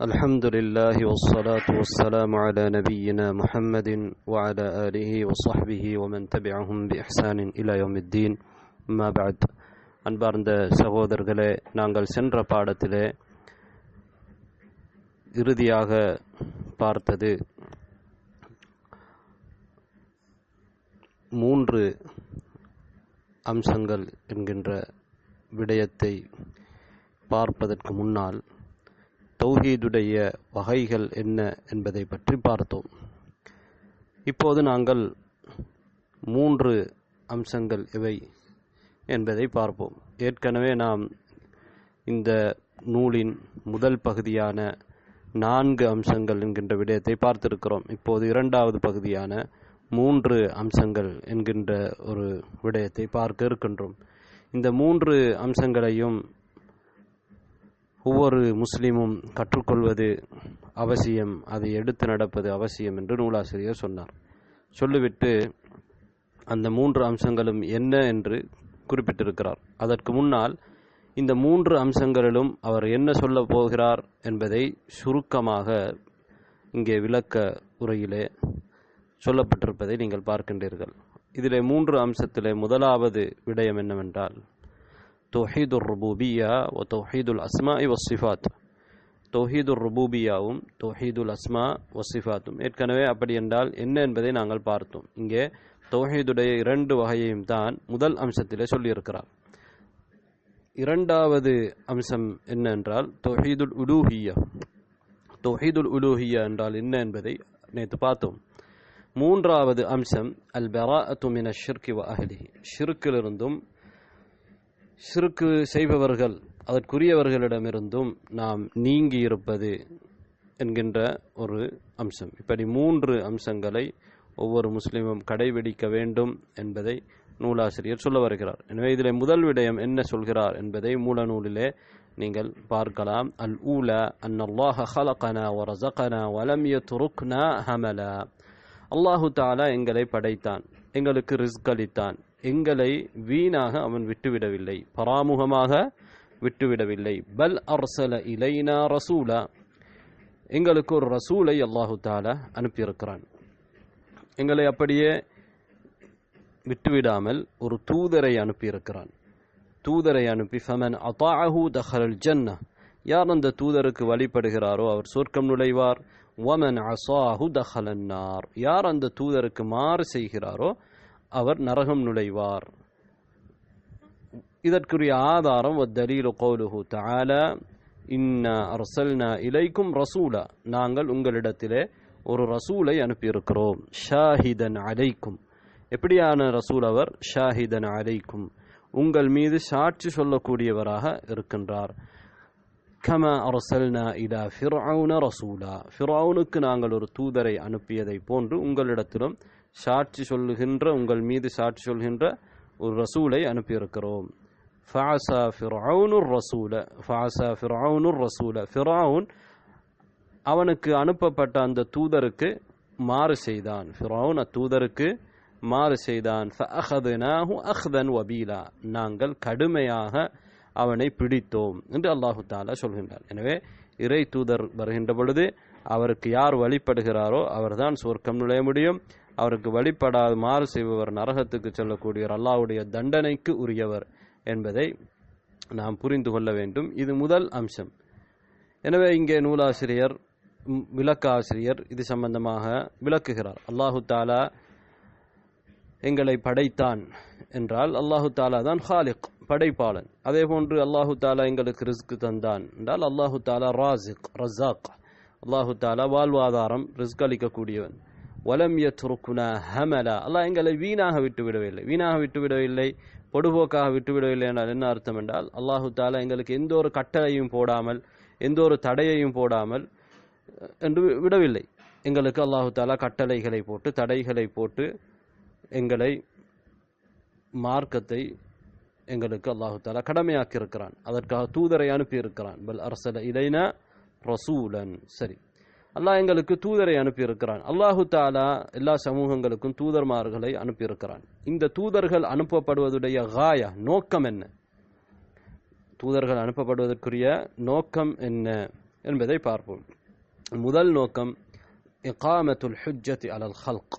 الحمد لله والصلاة والسلام على نبينا محمد وعلى آله وصحبه ومن تبعهم بإحسان إلى يوم الدين ما بعد அன்பார்ந்த சகோதரர்களே நாங்கள் சென்ற பாடத்திலே இறுதியாக பார்த்தது மூன்று அம்சங்கள் என்கின்ற விடயத்தை பார்ப்பதற்கு முன்னால் தௌஹீதுடைய வகைகள் என்ன என்பதை பற்றி பார்த்தோம். இப்போது நாங்கள் மூன்று அம்சங்கள் இவை என்பதை பார்ப்போம். ஏற்கனவே நாம் இந்த நூலின் முதல் பகுதியான நான்கு அம்சங்கள் என்கின்ற விடயத்தை பார்த்திருக்கிறோம். இப்போது இரண்டாவது பகுதியான மூன்று அம்சங்கள் என்கின்ற ஒரு விடயத்தை பார்க்க இருக்கின்றோம். இந்த மூன்று அம்சங்களையும் ஒவ்வொரு முஸ்லீமும் கற்றுக்கொள்வது அவசியம் அதை எடுத்து நடப்பது அவசியம் என்று நூலாசிரியர் சொன்னார். சொல்லிவிட்டு அந்த மூன்று அம்சங்களும் என்ன என்று குறிப்பிட்டிருக்கிறார். அதற்கு முன்னால் இந்த மூன்று அம்சங்களிலும் அவர் என்ன சொல்ல போகிறார் என்பதை சுருக்கமாக இங்கே விளக்க உரையிலே சொல்லப்பட்டிருப்பதை நீங்கள் பார்க்கின்றீர்கள். இதிலே மூன்று அம்சத்திலே முதலாவது விடயம் என்னவென்றால் தௌஹீது ருபூபியா ஒ தௌஹீதுல் அஸ்மா வசிஃபாத் தௌஹீதுல் ருபூபியாவும் தௌஹீதுல் அஸ்மா வசிஃபாத்தும் ஏற்கனவே அப்படி என்றால் என்ன என்பதை நாங்கள் பார்த்தோம். இங்கே தௌஹீதுடைய இரண்டு வகையையும் தான் முதல் அம்சத்திலே சொல்லியிருக்கிறார். இரண்டாவது அம்சம் என்ன என்றால் தொஹீதுல் உலூஹியா. தொஹீதுல் உலூஹியா என்றால் என்ன என்பதை நேற்று பார்த்தோம். மூன்றாவது அம்சம் அல் பெரா துமின ஷிர்கி வ அஹ்லி ஷிர்க்கிலிருந்தும் சிறுக்கு செய்பவர்கள் அதற்குரியவர்களிடமிருந்தும் நாம் நீங்கி இருப்பது என்கின்ற ஒரு அம்சம். இப்படி மூன்று அம்சங்களை ஒவ்வொரு முஸ்லீமும் கடைபிடிக்க வேண்டும் என்பதை நூலாசிரியர் சொல்ல வருகிறார். எனவே இதில் முதல் விடயம் என்ன சொல்கிறார் என்பதை மூல நூலிலே நீங்கள் பார்க்கலாம். அல் ஊல அன்னல்லாஹ ஹலகனா வரசகனா வலமிய யத்ருக்னா ஹமலா. அல்லாஹு தாலா எங்களை படைத்தான் எங்களுக்கு ரிஸ்க் அளித்தான். எங்களை வீணாக அவன் விட்டுவிடவில்லை. பராமுகமாக விட்டுவிடவில்லை. பல் அர்சல இலைனா ரசூலா. எங்களுக்கு ஒரு ரசூலை அல்லாஹு தாலா அனுப்பியிருக்கிறான். எங்களை அப்படியே விட்டுவிடாமல் ஒரு தூதரை அனுப்பியிருக்கிறான். தூதரை அனுப்பி ஃபமன் அத்தாஹூ தஹரல் ஜன்னா. யார் அந்த தூதருக்கு வழிபடுகிறாரோ அவர் சொர்க்கம் நுழைவார். ஒமன் அசாஹு தஹலன்னார் யார் அந்த தூதருக்கு மாறு செய்கிறாரோ அவர் நரகம் நுழைவார். இதற்குரிய ஆதாரம் தலீலு கௌலுஹு தஆலா இன்ன அரசல்னா இலைக்கும் ரசூலா. நாங்கள் உங்களிடத்திலே ஒரு ரசூலை அனுப்பியிருக்கிறோம். ஷாஹிதன் அலைக்கும். எப்படியான ரசூல் அவர்? ஷாஹிதன் அலைக்கும். உங்கள் மீது சாட்சி சொல்லக்கூடியவராக இருக்கின்றார். கம அரசல்னா இதா ஃபிர்அவுன ரசூலா. ஃபிர்அவுனுக்கு நாங்கள் ஒரு தூதரை அனுப்பியதை போன்று உங்களிடத்திலும் சாட்சி சொல்லுகின்ற உங்கள் மீது சாட்சி சொல்கின்ற ஒரு ரசூலை அனுப்பியிருக்கிறோம். Faso ஃபிரவுனுர் ரசூல Faso ஃபிரவுனுர் ரசூல. ஃபிராவுன் அவனுக்கு அனுப்பப்பட்ட அந்த தூதருக்கு மாறு செய்தான். ஃபிரவுன் அத்தூதருக்கு மாறு செய்தான். ஃபஹதுனாஹு அஹ்தன் வபீலா. நாங்கள் கடுமையாக அவனை பிடித்தோம் என்று அல்லாஹு தாலா சொல்கின்றார் எனவே இறை தூதர் வருகின்ற பொழுது அவருக்கு யார் வழிபடுகிறாரோ அவர்தான் சொர்க்கம் நுழைய முடியும். அவருக்கு வழிபடாது மாறு செய்பவர் நரகத்துக்கு செல்லக்கூடியவர் அல்லாவுடைய தண்டனைக்கு உரியவர் என்பதை நாம் புரிந்து கொள்ள வேண்டும். இது முதல் அம்சம். எனவே இங்கே நூலாசிரியர் விளக்க ஆசிரியர் இது சம்பந்தமாக விளக்குகிறார். அல்லாஹு தாலா எங்களை படைத்தான் என்றால் அல்லாஹு தாலா தான் ஹாலிக் படைப்பாளன். அதே போன்று அல்லாஹு தாலா எங்களுக்கு ரிஸ்க் தந்தான் என்றால் அல்லாஹு தாலா ராசிக் ரஸாக். அல்லாஹு தாலா வாழ்வாதாரம் ரிஸ்க் அளிக்கக்கூடியவன். ஒலமிய துருக்குனா ஹமலா அல்லாஹ் எங்களை வீணாக விட்டு விடவில்லை வீணாக விட்டு விடவில்லை பொடுபோக்காக விட்டு விடவில்லை என்றால் என்ன அர்த்தம் என்றால் அல்லாஹு தாலா எங்களுக்கு எந்த ஒரு கட்டளையும் போடாமல் எந்த ஒரு தடையையும் போடாமல் என்று விடவில்லை எங்களுக்கு அல்லாஹு தாலா கட்டளைகளை போட்டு தடைகளை போட்டு எங்களை மார்க்கத்தை எங்களுக்கு அல்லாஹு தாலா கடமையாக்கி இருக்கிறான் அதற்காக தூதரை அனுப்பியிருக்கிறான் பல் அரசல இலைனா ரசூலன் சரி அல்லாஹ் எங்களுக்கு தூதரை அனுப்பியிருக்கிறான். அல்லாஹு தாலா எல்லா சமூகங்களுக்கும் தூதர்மார்களை அனுப்பியிருக்கிறான். இந்த தூதர்கள் அனுப்பப்படுவதுடைய காயா நோக்கம் என்ன? தூதர்கள் அனுப்பப்படுவதற்குரிய நோக்கம் என்ன என்பதை பார்ப்போம். முதல் நோக்கம் இகாமத்துல் ஹுஜ்ஜத்தி அலல் ஹல்க்.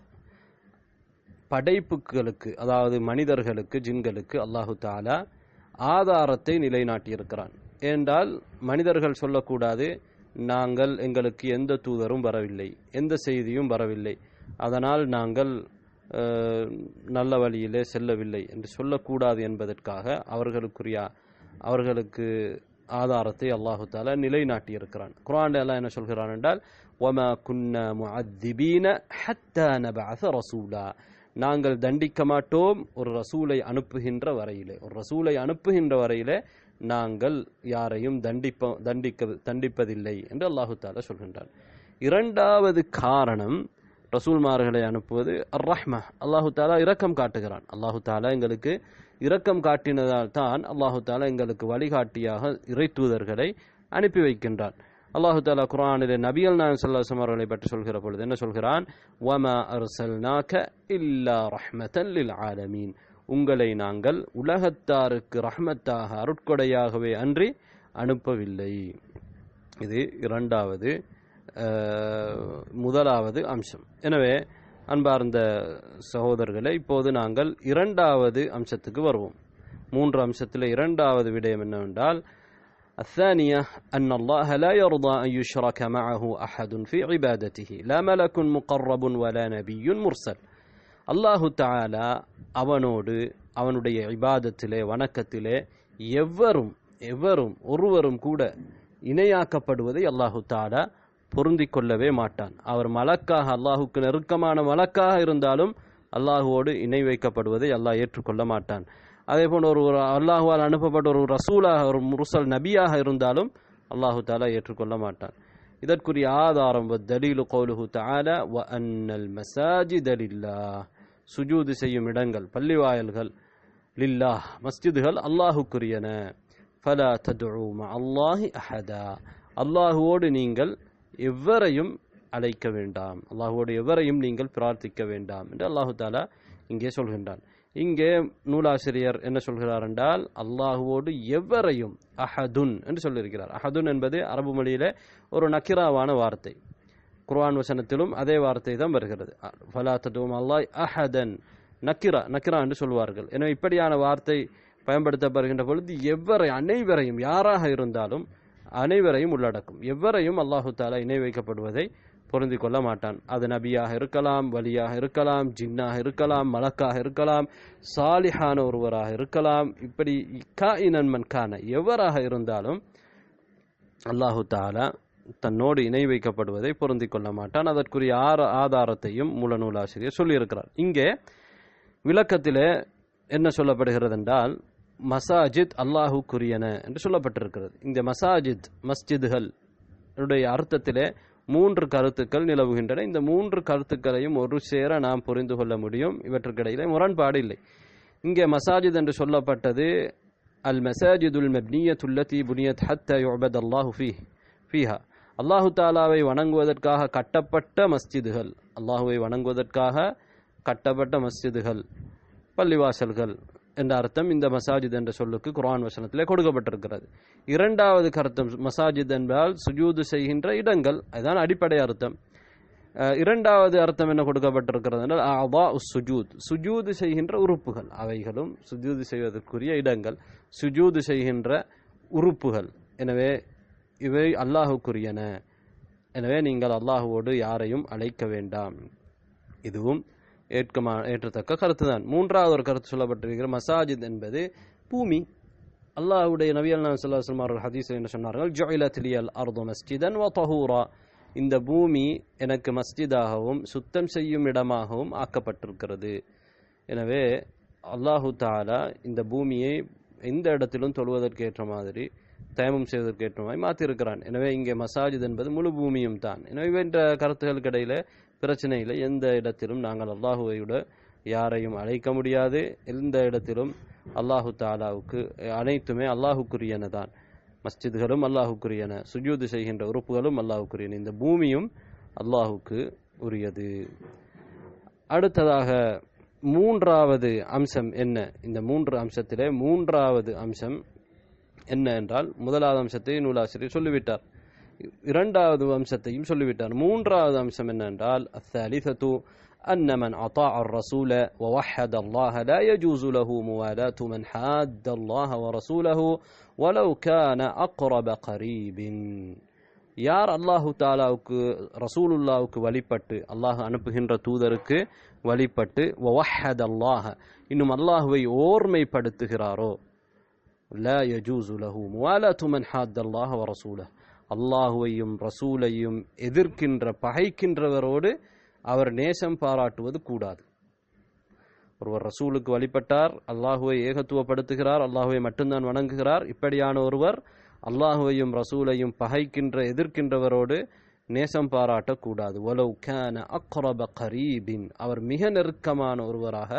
படைப்புகளுக்கு அதாவது மனிதர்களுக்கு ஜின்களுக்கு அல்லாஹு தாலா ஆதாரத்தை நிலைநாட்டியிருக்கிறான். ஏன்றால் மனிதர்கள் சொல்லக்கூடாது நாங்கள் எங்களுக்கு எந்த தூதரும் வரவில்லை எந்த செய்தியும் வரவில்லை. அதனால் நாங்கள் நல்ல வழியிலே செல்லவில்லை என்று சொல்லக்கூடாது என்பதற்காக அவர்களுக்குரிய அவர்களுக்கு ஆதாரத்தை அல்லாஹு தாலா நிலைநாட்டியிருக்கிறான். குரான் எல்லாம் என்ன சொல்கிறான் என்றால் ஒம குன்ன முஅத்திபீன ஹத்த நபாச ரசூலா. நாங்கள் தண்டிக்க மாட்டோம் ஒரு ரசூலை அனுப்புகின்ற வரையிலே. ஒரு ரசூலை அனுப்புகின்ற வரையிலே நாங்கள் யாரையும் தண்டிப்ப தண்டிக்க தண்டிப்பதில்லை என்று அல்லாஹு தாலா சொல்கின்றான். இரண்டாவது காரணம் ரசூல்மார்களை அனுப்புவது அர் ரஹ்ம அல்லாஹு தாலா இரக்கம் காட்டுகிறான். அல்லாஹு தாலா எங்களுக்கு இரக்கம் காட்டினதால் தான் அல்லாஹு தாலா எங்களுக்கு வழிகாட்டியாக இறை தூதர்களை அனுப்பி வைக்கின்றான். அல்லாஹு தாலா குரானில் நபியல் நான் சல்லாசம் அவர்களை பற்றி சொல்கிற பொழுது என்ன சொல்கிறான்? வம அர்சல்நாக இல்லா ரஹ்மதன் லில் ஆலமீன். உங்களை நாங்கள் உலகத்தாருக்கு ரஹ்மத்தாக அருட்கொடையாகவே அன்றி அனுப்பவில்லை இது இரண்டாவது அஹ், முதலாவது அம்சம் எனவே அன்பார்ந்த சகோதரர்களே இப்போது நாங்கள் இரண்டாவது அம்சத்துக்கு வருவோம் மூன்று அம்சத்தில் இரண்டாவது விடயம் என்னவென்றால் الثانية أن الله لا يرضى أن يشرك معه أحد في عبادته لا ملك مقرب ولا نبي مرسل அல்லாஹு தாலா அவனோடு அவனுடைய இபாதத்திலே வணக்கத்திலே எவரும் எவரும் ஒருவரும் கூட இணையாக்கப்படுவதை அல்லாஹு தாலா பொருந்தி கொள்ளவே மாட்டான். அவர் மலக்காக அல்லாஹுக்கு நெருக்கமான மலக்காக இருந்தாலும் அல்லாஹுவோடு இணை வைக்கப்படுவதை அல்லாஹ் ஏற்றுக்கொள்ள மாட்டான். அதே போன்று ஒரு ஒரு அல்லாஹுவால் அனுப்பப்பட்ட ஒரு ரசூலாக ஒரு முருசல் நபியாக இருந்தாலும் அல்லாஹு தாலா ஏற்றுக்கொள்ள மாட்டான். இதற்குரிய ஆதாரம் தலீலு கோலுஹு தாலா வ அன்னல் மசாஜி தலில்லா சுஜூது செய்யும் இடங்கள் பள்ளிவாயல்கள் லில்லாஹ் மஸ்ஜிதுகள் அல்லாஹுக்குரியன. ஃபலா ததுஉ அல்லாஹி அஹதா. அல்லாஹுவோடு நீங்கள் எவரையும் அழைக்க வேண்டாம். அல்லாஹுவோடு எவரையும் நீங்கள் பிரார்த்திக்க வேண்டாம் என்று அல்லாஹு தாலா இங்கே சொல்கின்றான். இங்கே நூலாசிரியர் என்ன சொல்கிறார் என்றால் அல்லாஹுவோடு எவரையும் அஹதுன் என்று சொல்லியிருக்கிறார். அஹதுன் என்பது அரபு மொழியிலே ஒரு நக்கிராவான வார்த்தை. குர்ஆன் வசனத்திலும் அதே வார்த்தை தான் வருகிறது. ஃபலா ததுவும் அல்லாஹ் அஹதன். நக்கிரா நக்கிரா என்று சொல்வார்கள். எனவே இப்படியான வார்த்தை பயன்படுத்தப்படுகின்ற பொழுது எவரை அனைவரையும் யாராக இருந்தாலும் அனைவரையும் உள்ளடக்கும். எவரையும் அல்லாஹு தாலா இணை வைக்கப்படுவதை பொருந்தி கொள்ள மாட்டான். அது நபியாக இருக்கலாம் வலியாக இருக்கலாம் ஜின்னாக இருக்கலாம் மலக்காக இருக்கலாம் சாலிஹான ஒருவராக இருக்கலாம். இப்படி கா இனன்மன் கான எவராக இருந்தாலும் அல்லாஹு தாலா தன்னோடு இணை வைக்கப்படுவதை பொருந்தி கொள்ள மாட்டான். அதற்குரிய ஆர ஆதாரத்தையும் மூல நூலாசிரியர் சொல்லியிருக்கிறார். இங்கே விளக்கத்திலே என்ன சொல்லப்படுகிறது என்றால் மசாஜித் அல்லாஹுக்குரியன என்று சொல்லப்பட்டிருக்கிறது. இந்த மசாஜித் மஸ்ஜிதுகள் உடைய அர்த்தத்திலே மூன்று கருத்துக்கள் நிலவுகின்றன. இந்த மூன்று கருத்துக்களையும் ஒரு சேர நாம் புரிந்து கொள்ள முடியும். இவற்றுக்கிடையிலே முரண்பாடு இல்லை. இங்கே மசாஜித் என்று சொல்லப்பட்டது அல் மசாஜிதுல் மப்னியத்துல்லதி புனியத் ஹத்த யுபத் அல்லாஹு ஃபீ ஃபீஹா. அல்லாஹு தாலாவை வணங்குவதற்காக கட்டப்பட்ட மஸ்ஜிதுகள். அல்லாஹுவை வணங்குவதற்காக கட்டப்பட்ட மஸ்ஜிதுகள் பள்ளிவாசல்கள் என்ற அர்த்தம் இந்த மசாஜித் என்ற சொல்லுக்கு குரான் வசனத்திலே கொடுக்கப்பட்டிருக்கிறது. இரண்டாவது கருத்தம் மசாஜித் என்பதால் சுஜூது செய்கின்ற இடங்கள். அதுதான் அடிப்படை அர்த்தம். இரண்டாவது அர்த்தம் என்ன கொடுக்கப்பட்டிருக்கிறது என்றால் அவா சுஜூத். சுஜூது செய்கின்ற உறுப்புகள். அவைகளும் சுஜூது செய்வதற்குரிய இடங்கள். சுஜூது செய்கின்ற உறுப்புகள். எனவே இவை அல்லாஹுக்குரியன. எனவே நீங்கள் அல்லாஹுவோடு யாரையும் அழைக்க வேண்டாம். இதுவும் ஏற்கமா ஏற்றத்தக்க கருத்து தான் மூன்றாவது ஒரு கருத்து சொல்லப்பட்டிருக்கிற மசாஜித் என்பது பூமி. அல்லாஹுடைய நபியல் நான் சல்லாஹம் அவர்கள் ஹதீஸ் என்ன சொன்னார்கள்? ஜொயிலத் லியல் அர்து மஸ்ஜிதன் வ தஹூரா. இந்த பூமி எனக்கு மஸ்ஜிதாகவும் சுத்தம் செய்யும் இடமாகவும் ஆக்கப்பட்டிருக்கிறது. எனவே அல்லாஹு தாலா இந்த பூமியை எந்த இடத்திலும் தொழுவதற்கு ஏற்ற மாதிரி தயமம் செய்வதற்கு ஏற்றமாய் மாற்றிருக்கிறான் எனவே இங்கே மசாஜித் என்பது முழு பூமியும் தான். எனவே இவன்ற கருத்துகளுக்கு இடையில பிரச்சனை இல்லை. எந்த இடத்திலும் நாங்கள் அல்லாஹுவை விட யாரையும் அழைக்க முடியாது. எந்த இடத்திலும் அல்லாஹு தாலாவுக்கு அனைத்துமே அல்லாஹுக்குரியன தான் மஸ்ஜித்களும் அல்லாஹுக்குரியன. சுஜூது செய்கின்ற உறுப்புகளும் அல்லாஹுக்குரியன. இந்த பூமியும் அல்லாஹுக்கு உரியது. அடுத்ததாக மூன்றாவது அம்சம் என்ன? இந்த மூன்று அம்சத்திலே மூன்றாவது அம்சம் என்ன என்றால் முதலாவது அம்சத்தை நூலாசிரியர் சொல்லிவிட்டார் இரண்டாவது அம்சத்தையும் சொல்லிவிட்டார் மூன்றாவது அம்சம் என்னென்றால் அத்தலிதத்து أن من أطاع الرسول ووحد الله لا يجوز له موالاة من حاد الله ورسوله ولو كان أقرب قريب யார் அல்லாஹு தாலாவுக்கு ரசூலுல்லாவுக்கு வழிபட்டு அல்லாஹ் அனுப்புகின்ற தூதருக்கு வழிபட்டு வஹத் அல்லாஹ இன்னும் அல்லாஹுவை ஓர்மைப்படுத்துகிறாரோ லா யஜூசு லஹு முவாலாத்து மன் ஹாத் அல்லாஹ் வரசூல அல்லாஹுவையும் ரசூலையும் எதிர்க்கின்ற பகைக்கின்றவரோடு அவர் நேசம் பாராட்டுவது கூடாது ஒருவர் ரசூலுக்கு வழிபட்டார் அல்லாஹுவை ஏகத்துவப்படுத்துகிறார் அல்லாஹுவை மட்டும்தான் வணங்குகிறார் இப்படியான ஒருவர் அல்லாஹுவையும் ரசூலையும் பகைக்கின்ற எதிர்க்கின்றவரோடு நேசம் பாராட்டக்கூடாது ஒலவு கேன அக்ரப கரீபின் அவர் மிக நெருக்கமான ஒருவராக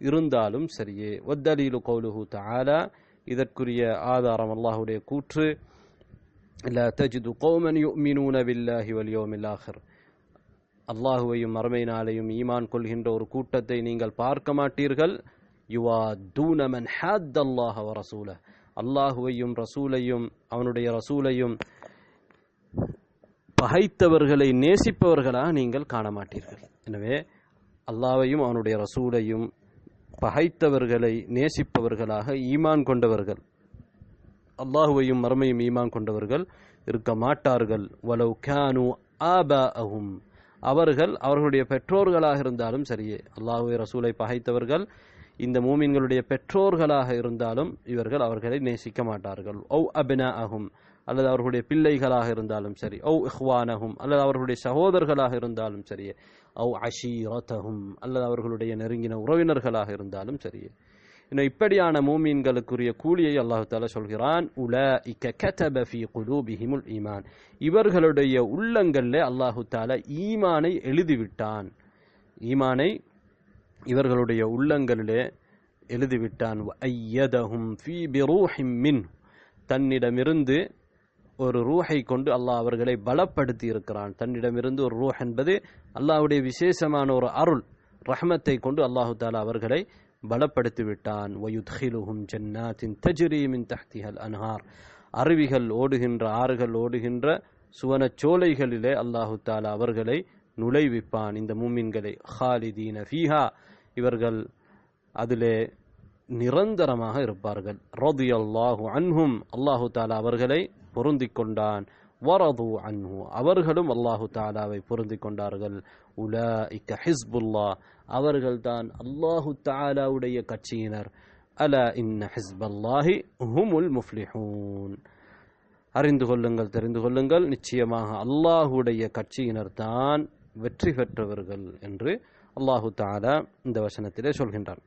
இருந்தாலும் சரியே ஒத்தலீலு கௌலுஹு தாலா இதற்குரிய ஆதாரம் அல்லாஹுடைய கூற்று. லா தஜிது கோமன் யுமினூன பில்லாஹி வலியோமில்லாஹர் அல்லாஹுவையும் மறுமை நாளையும் ஈமான் கொள்கின்ற ஒரு கூட்டத்தை நீங்கள் பார்க்க மாட்டீர்கள். யுவா தூனமன் ஹேத் அல்லாஹ் ரசூல அல்லாஹுவையும் ரசூலையும் அவனுடைய ரசூலையும் பகைத்தவர்களை நேசிப்பவர்களாக நீங்கள் காண மாட்டீர்கள். எனவே அல்லாவையும் அவனுடைய ரசூலையும் பகைத்தவர்களை நேசிப்பவர்களாக ஈமான் கொண்டவர்கள். அல்லாஹுவையும் மறுமையும் ஈமான் கொண்டவர்கள் இருக்க மாட்டார்கள். வலவ் கேனு ஆபா அஹும் அவர்கள் அவர்களுடைய பெற்றோர்களாக இருந்தாலும் சரியே. அல்லாஹுவை ரசூலை பகைத்தவர்கள் இந்த மூமின்களுடைய பெற்றோர்களாக இருந்தாலும் இவர்கள் அவர்களை நேசிக்க மாட்டார்கள். ஒவ் அபினா அகும் அல்லது அவர்களுடைய பிள்ளைகளாக இருந்தாலும் சரி ஓ இஹ்வானகும் அல்லது அவர்களுடைய சகோதரர்களாக இருந்தாலும் சரியே ஓ அஷீரத்தகும் அல்லது அவர்களுடைய நெருங்கின உறவினர்களாக இருந்தாலும் சரியே இன்னும் இப்படியான மூமீன்களுக்குரிய கூலியை அல்லாஹு தாலா சொல்கிறான் உல இக்க கதப ஃபி குலூபிஹிமுல் ஈமான். இவர்களுடைய உள்ளங்களில் அல்லாஹு தாலா ஈமானை எழுதிவிட்டான். ஈமானை இவர்களுடைய உள்ளங்களிலே எழுதிவிட்டான். ஐயதஹும் ஃபி பிரூஹிம் மின் தன்னிடமிருந்து ஒரு ரூஹை கொண்டு அல்லாஹ் அவர்களை பலப்படுத்தி இருக்கிறான் தன்னிடமிருந்து ஒரு ரூஹ் என்பது அல்லாஹ்வுடைய விசேஷமான ஒரு அருள். ரஹ்மத்தை கொண்டு அல்லாஹு தாலா அவர்களை பலப்படுத்தி விட்டான் வயுத்ஹிலுஹும் ஜன்னாத்தின் தஜ்ரீமின் தஹ்திஹல் அன்ஹார். அருவிகள் ஓடுகின்ற ஆறுகள் ஓடுகின்ற சுவனச் சோலைகளிலே அல்லாஹு தாலா அவர்களை நுழைவிப்பான். இந்த மூமின்களை ஹாலிதீன ஃபீஹா. இவர்கள் அதிலே நிரந்தரமாக இருப்பார்கள். ரதி அல்லாஹு அன்ஹும். அல்லாஹு தாலா அவர்களை பொருந்திக் கொண்டான் வரது அன்ஹு. அவர்களும் அல்லாஹு தாலாவை பொருந்திக் கொண்டார்கள் உலாஇக்க ஹிஸ்புல்லா. அவர்கள்தான் அல்லாஹு தாலாவுடைய கட்சியினர். அல இன்ன ஹிஸ்பல்லாஹி ஹுமுல் முஃப்லிஹூன். அறிந்து கொள்ளுங்கள் தெரிந்து கொள்ளுங்கள். நிச்சயமாக அல்லாஹுடைய கட்சியினர் தான் வெற்றி பெற்றவர்கள் என்று அல்லாஹு தாலா இந்த வசனத்திலே சொல்கின்றார்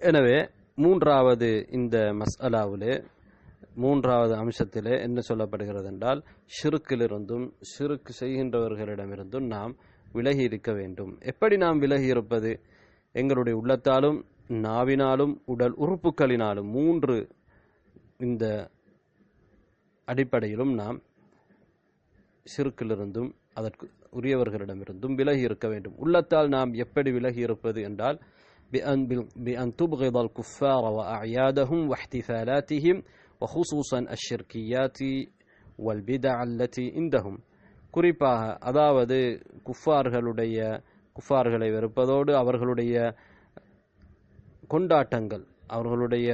எனவே மூன்றாவது இந்த மஸ்அலாவிலே மூன்றாவது அம்சத்திலே என்ன சொல்லப்படுகிறது என்றால் ஷிருக்கிலிருந்தும் ஷிருக்கு செய்கின்றவர்களிடமிருந்தும் நாம் விலகி இருக்க வேண்டும் எப்படி நாம் விலகி இருப்பது எங்களுடைய உள்ளத்தாலும் நாவினாலும் உடல் உறுப்புகளினாலும் மூன்று இந்த அடிப்படையிலும் நாம் சிறுக்கிலிருந்தும் அதற்கு உரியவர்களிடமிருந்தும் விலகி இருக்க வேண்டும் உள்ளத்தால் நாம் எப்படி விலகி இருப்பது என்றால் بأن, بأن تبغض الكفار وأعيادهم واحتفالاتهم வஹூசூசன் அஷ்ஷிர்கியாத்தி வல்பிதா அல்லத்தி இந்தகும் குறிப்பாக அதாவது குஃபார்களுடைய குஃபார்களை வெறுப்பதோடு அவர்களுடைய கொண்டாட்டங்கள் அவர்களுடைய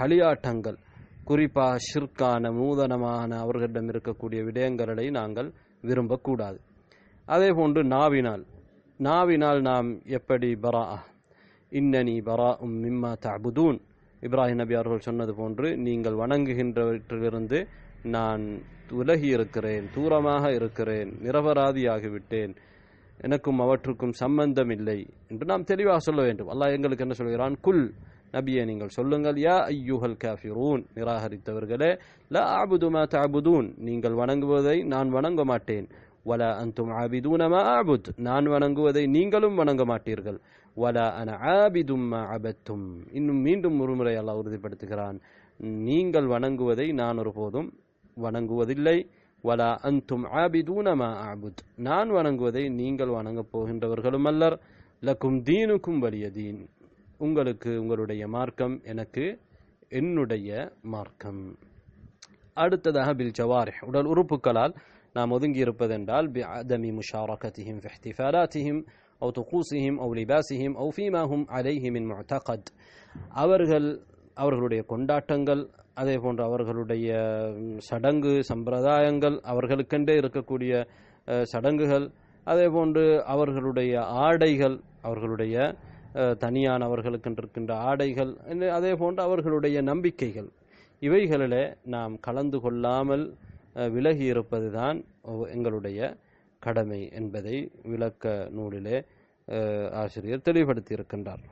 களியாட்டங்கள் குறிப்பாக ஷிர்கான நூதனமான அவர்களிடம் இருக்கக்கூடிய விடயங்களை நாங்கள் விரும்பக்கூடாது. அதே போன்று நாவினால் நாவினால் நாம் எப்படி பரா இன்னனி பரா உம் மிம்மா தபுதூன் இப்ராஹிம் நபி அவர்கள் சொன்னது போன்று நீங்கள் வணங்குகின்றவற்றிலிருந்து நான் உலகி இருக்கிறேன் தூரமாக இருக்கிறேன் நிரபராதியாகிவிட்டேன். எனக்கும் அவற்றுக்கும் சம்பந்தம் இல்லை என்று நாம் தெளிவாக சொல்ல வேண்டும். அல்லாஹ் எங்களுக்கு என்ன சொல்கிறான்? குல் நபியை நீங்கள் சொல்லுங்கள். யா ஐயூஹல் காஃபிரூன். நிராகரித்தவர்களே ல ஆபுதுமா தாபுதூன் நீங்கள் வணங்குவதை நான் வணங்க மாட்டேன். வல அந்தும் ஆபிதூனமா ஆபுத் நான் வணங்குவதை நீங்களும் வணங்க மாட்டீர்கள். வலா அன ஆபிதும்மா அபத்தும் இன்னும் மீண்டும் ஒருமுறை அல்லாஹ் உறுதிப்படுத்துகிறான். நீங்கள் வணங்குவதை நான் ஒருபோதும் வணங்குவதில்லை. வலா அந்தும் ஆபிதூனமா ஆபுத் நான் வணங்குவதை நீங்கள் வணங்கப் போகின்றவர்களும் அல்லர். லக்கும் தீனுக்கும் வலிய தீன் உங்களுக்கு உங்களுடைய மார்க்கம் எனக்கு என்னுடைய மார்க்கம். அடுத்ததாக பில் ஜவாரி உடல் உறுப்புகளால் நாம் ஒதுங்கியிருப்பதென்றால் பி அதமி முஷாரகத்திஹிம் ஃபெஹ்திஃபாலாத்திஹிம் أو طقوسهم أو لباسهم أو فيما هم عليه من معتقد அவர்கள் அவர்களுடைய கொண்டாட்டங்கள் அதே போன்று அவர்களுடைய ம், சடங்கு சம்பிரதாயங்கள் அவர்களுக்கென்றே இருக்கக்கூடிய அஹ், சடங்குகள் அதே போன்று அவர்களுடைய ஆடைகள் அவர்களுடைய அஹ், தனியான அவர்களுக்கென்று இருக்கின்ற ஆடைகள் இன்னும் அதே போன்று அவர்களுடைய நம்பிக்கைகள் இவைகளிலே நாம் கலந்து கொள்ளாமல் அஹ், விலகி இருப்பதுதான் ஒ- எங்களுடைய கடமை என்பதை விளக்க நூலிலே ஆசிரியர் தெளிவுபடுத்தியிருக்கின்றார்.